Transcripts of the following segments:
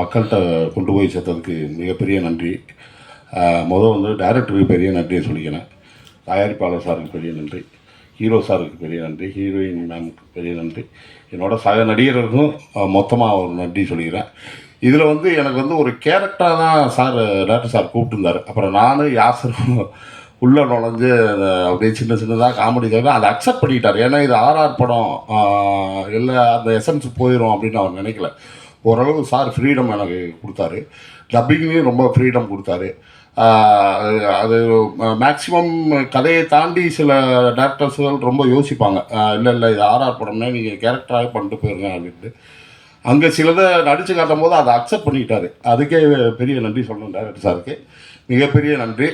மக்கள்கிட்ட கொண்டு போய் சேர்த்ததுக்கு மிகப்பெரிய நன்றி. மொதல் முதல் வந்து டைரக்டருக்கு பெரிய நன்றியை சொல்லிக்கிறேன். தயாரிப்பாளர் சாருக்கு பெரிய நன்றி. ஹீரோ சாருக்கு பெரிய நன்றி. ஹீரோயின் மேமுக்கு பெரிய நன்றி. என்னோட சக நடிகர்களுக்கும் மொத்தமாக ஒரு நன்றி சொல்லிக்கிறேன். இதில் வந்து எனக்கு வந்து ஒரு கேரக்டராக தான் சார் டேரக்டர் சார் கூப்பிட்டுருந்தார். அப்புறம் நானும் யாசரும் உள்ளே நுழைஞ்சு அப்படியே சின்ன சின்னதாக காமெடி தவிர அதை அக்செப்ட் பண்ணிக்கிட்டார் ஏன்னா இது ஆர்ஆர் படம். இல்லை அந்த எசன்ஸ் போயிடும் அப்படின்னு அவர் நினைக்கல. ஓரளவு சார் ஃப்ரீடம் எனக்கு கொடுத்தாரு. டப்பிங்லேயும் ரொம்ப ஃப்ரீடம் கொடுத்தாரு. அது மேக்ஸிமம் கதையை தாண்டி சில டேரக்டர்ஸ்கள் ரொம்ப யோசிப்பாங்க. இல்லை இல்லை இது ஆர்ஆர் படம்னா நீங்கள் கேரக்டராகவே பண்ணிட்டு போயிருங்க அப்படின்ட்டு. அங்கே சிலதை நடித்து காட்டும் போது அதை அக்செப்ட் பண்ணிக்கிட்டாரு அதுக்கே பெரிய நன்றி சொல்லணும் டேரக்டர் சாருக்கு. மிகப்பெரிய நன்றி.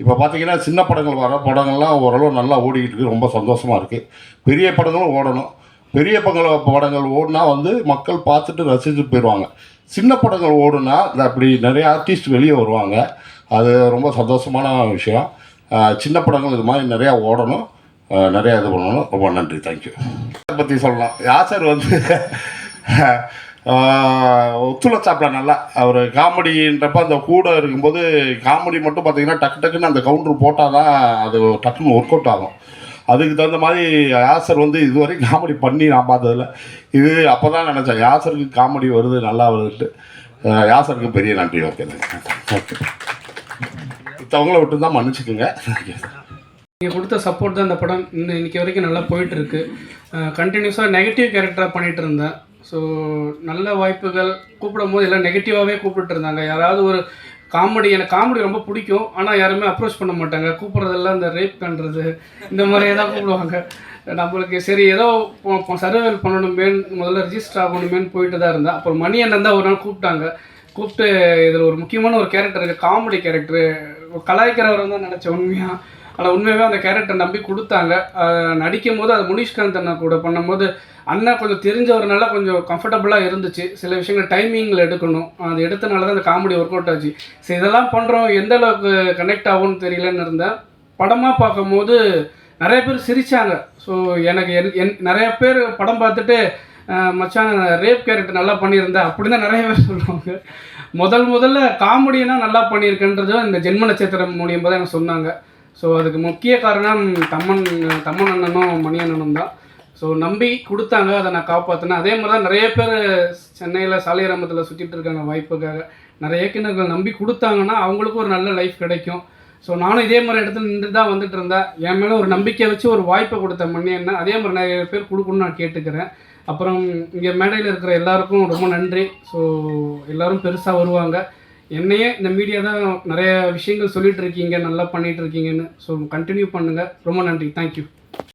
இப்போ பார்த்தீங்கன்னா சின்ன படங்கள் வர படங்கள்லாம் ஓரளவு நல்லா ஓடிக்கிட்டு இருக்கு. ரொம்ப சந்தோஷமாக இருக்குது பெரிய படங்களும் ஓடணும். பெரிய பங்கள படங்கள் ஓடுனா வந்து மக்கள் பார்த்துட்டு ரசிச்சுட்டு போயிடுவாங்க. சின்ன படங்கள் ஓடுனா அப்படி நிறைய ஆர்டிஸ்ட் வெளியே வருவாங்க. அது ரொம்ப சந்தோஷமான விஷயம். சின்ன படங்கள் இது மாதிரி நிறையா ஓடணும். நிறையா இது பண்ணணும். ரொம்ப நன்றி. தேங்க்யூ பற்றி சொல்லலாம். யாசர் வந்து ஆஹ் ஒத்துழைச்சாப்ல நல்லா. அவர் காமெடின்றப்ப அந்த கூட இருக்கும்போது காமெடி மட்டும் பார்த்தீங்கன்னா டக்கு டக்குன்னு அந்த கவுண்டர் போட்டால் தான் அது டக்குன்னு ஒர்க் அவுட் ஆகும். அதுக்கு தகுந்த மாதிரி யாசர் வந்து இதுவரைக்கும் காமெடி பண்ணி நான் பார்த்ததில்ல. இது அப்போ தான் நினச்சேன். யாசருக்கு காமெடி வருது நல்லா வருதுன்ட்டு. யாசருக்கு பெரிய நன்றி. ஓகே ஓகே மற்றவங்கள விட்டு தான் மன்னிச்சுக்கோங்க. நீங்கள் கொடுத்த சப்போர்ட் தான் இந்த படம். இன்னும் இன்னைக்கு வரைக்கும் நல்லா போயிட்டுருக்கு. கண்டினியூஸாக நெகட்டிவ் கேரக்டராக பண்ணிகிட்டு இருந்தேன். ஸோ நல்ல வாய்ப்புகள். கூப்பிடும் போது எல்லாம் நெகட்டிவாகவே கூப்பிட்டு இருந்தாங்க. யாராவது ஒரு காமெடி எனக்கு காமெடி ரொம்ப பிடிக்கும். ஆனால் யாருமே அப்ரோச் பண்ண மாட்டாங்க. கூப்பிட்றதெல்லாம் இந்த ரேப் பண்ணுறது இந்த மாதிரியே தான் கூப்பிடுவாங்க. நம்மளுக்கு சரி ஏதோ சர்வைவல் பண்ணணுமேன்னு முதல்ல ரிஜிஸ்டர் ஆகணுமேன்னு போயிட்டு தான் இருந்தேன். அப்புறம் மணி அண்ணன் தான் ஒரு நாள் கூப்பிட்டாங்க. கூப்பிட்டு இதில் ஒரு முக்கியமான ஒரு கேரக்டர் இருக்குது காமெடி கேரக்டரு கலாய்க்கிறவர் தான் நினச்ச உண்மையாக ஆனால் உண்மையாகவே அந்த கேரக்டர் நம்பி கொடுத்தாங்க. நடிக்கும் போது அது முனிஷ்காந்த் அண்ணா கூட பண்ணும்போது அண்ணன் கொஞ்சம் தெரிஞ்சவரனால கொஞ்சம் கம்ஃபர்டபுளாக இருந்துச்சு. சில விஷயங்கள் டைமிங்கில் எடுக்கணும். அது எடுத்தனால தான் அந்த காமெடி ஒர்க் அவுட் ஆச்சு. சரி இதெல்லாம் பண்ணுறோம் எந்த அளவுக்கு கனெக்ட் ஆகும்னு தெரியலன்னு இருந்தேன் படமாக பார்க்கும்போது நிறைய பேர் சிரித்தாங்க ஸோ எனக்கு என் என் நிறைய பேர் படம் பார்த்துட்டு மச்சான் ரேப் கேரக்டர் நல்லா பண்ணியிருந்தேன் அப்படி தான் நிறைய பேர் சொல்லுவாங்க. முதல் முதல்ல காமெடினா நல்லா பண்ணியிருக்கன்றது இந்த ஜென்ம நட்சத்திரம் மூலியமாக தான் எனக்கு சொன்னாங்க. ஸோ அதுக்கு முக்கிய காரணம் தம்மன் தம்மன் அண்ணனும் மணி அண்ணனும் தான். ஸோ நம்பி கொடுத்தாங்க அதை நான் காப்பாற்றினேன் அதே மாதிரி தான் நிறைய பேர் சென்னையில் சாலிகிராமத்தில் சுற்றிட்டு இருக்காங்க வாய்ப்புக்காக. நிறைய இயக்குநர்கள் நம்பி கொடுத்தாங்கன்னா அவங்களுக்கும் ஒரு நல்ல லைஃப் கிடைக்கும். ஸோ நானும் இதே மாதிரி இடத்துல நின்று தான் வந்துட்டு இருந்தேன். என் மேலே ஒரு நம்பிக்கை வச்சு ஒரு வாய்ப்பை கொடுத்த மணி அண்ணன் அதே மாதிரி நிறைய பேர் கொடுக்கணும்னு நான் கேட்டுக்கிறேன். அப்புறம் இங்கே மேடையில் இருக்கிற எல்லாருக்கும் ரொம்ப நன்றி. ஸோ எல்லோரும் பெருசாக வருவாங்க. என்னையே இந்த மீடியா தான் நிறைய விஷயங்கள் சொல்லிட்டு இருக்கீங்க நல்லா பண்ணிட்டு இருக்கீங்கன்னு. ஸோ கண்டினியூ பண்ணுங்கள் ரொம்ப நன்றி. தேங்க்யூ